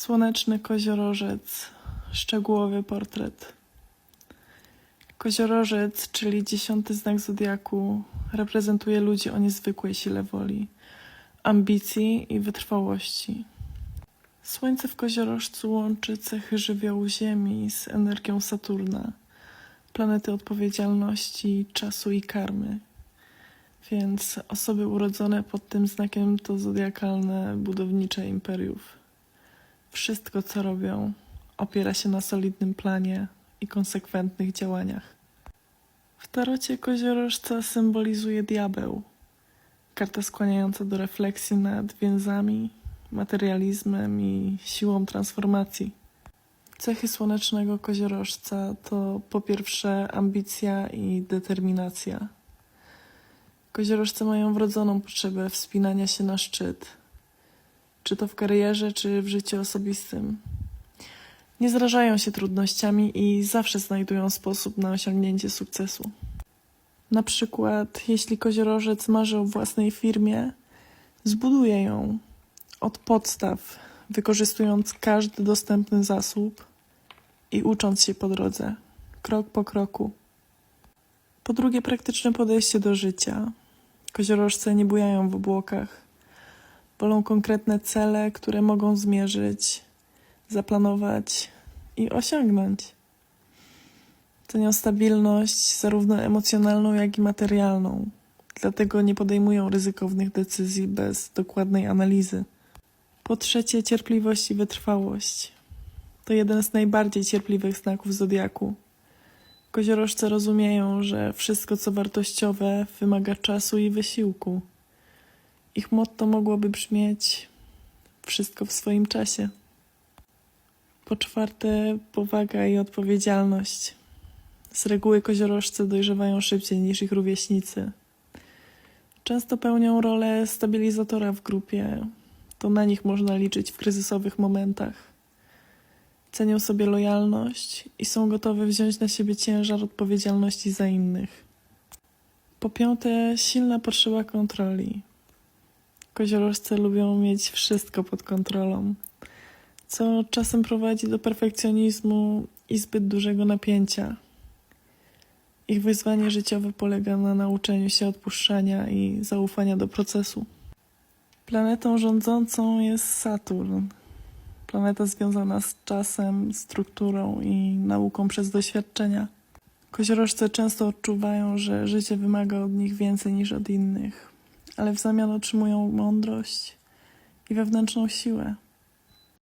Słoneczny koziorożec, szczegółowy portret. Koziorożec, czyli dziesiąty znak zodiaku, reprezentuje ludzi o niezwykłej sile woli, ambicji i wytrwałości. Słońce w koziorożcu łączy cechy żywiołu Ziemi z energią Saturna, planety odpowiedzialności, czasu i karmy. Więc osoby urodzone pod tym znakiem to zodiakalne budownicze imperiów. Wszystko, co robią, opiera się na solidnym planie i konsekwentnych działaniach. W tarocie koziorożca symbolizuje diabeł, karta skłaniająca do refleksji nad więzami, materializmem i siłą transformacji. Cechy słonecznego koziorożca to po pierwsze ambicja i determinacja. Koziorożce mają wrodzoną potrzebę wspinania się na szczyt, czy to w karierze, czy w życiu osobistym. Nie zrażają się trudnościami i zawsze znajdują sposób na osiągnięcie sukcesu. Na przykład, jeśli koziorożec marzy o własnej firmie, zbuduje ją od podstaw, wykorzystując każdy dostępny zasób i ucząc się po drodze, krok po kroku. Po drugie, praktyczne podejście do życia. Koziorożce nie bujają w obłokach. Wolą konkretne cele, które mogą zmierzyć, zaplanować i osiągnąć. Cenią stabilność, zarówno emocjonalną, jak i materialną. Dlatego nie podejmują ryzykownych decyzji bez dokładnej analizy. Po trzecie, cierpliwość i wytrwałość. To jeden z najbardziej cierpliwych znaków zodiaku. Koziorożce rozumieją, że wszystko, co wartościowe, wymaga czasu i wysiłku. Ich motto mogłoby brzmieć: wszystko w swoim czasie. Po czwarte, powaga i odpowiedzialność. Z reguły koziorożce dojrzewają szybciej niż ich rówieśnicy. Często pełnią rolę stabilizatora w grupie. To na nich można liczyć w kryzysowych momentach. Cenią sobie lojalność i są gotowe wziąć na siebie ciężar odpowiedzialności za innych. Po piąte, silna potrzeba kontroli. Koziorożce lubią mieć wszystko pod kontrolą, co czasem prowadzi do perfekcjonizmu i zbyt dużego napięcia. Ich wyzwanie życiowe polega na nauczeniu się odpuszczania i zaufania do procesu. Planetą rządzącą jest Saturn. Planeta związana z czasem, strukturą i nauką przez doświadczenia. Koziorożce często odczuwają, że życie wymaga od nich więcej niż od innych, ale w zamian otrzymują mądrość i wewnętrzną siłę.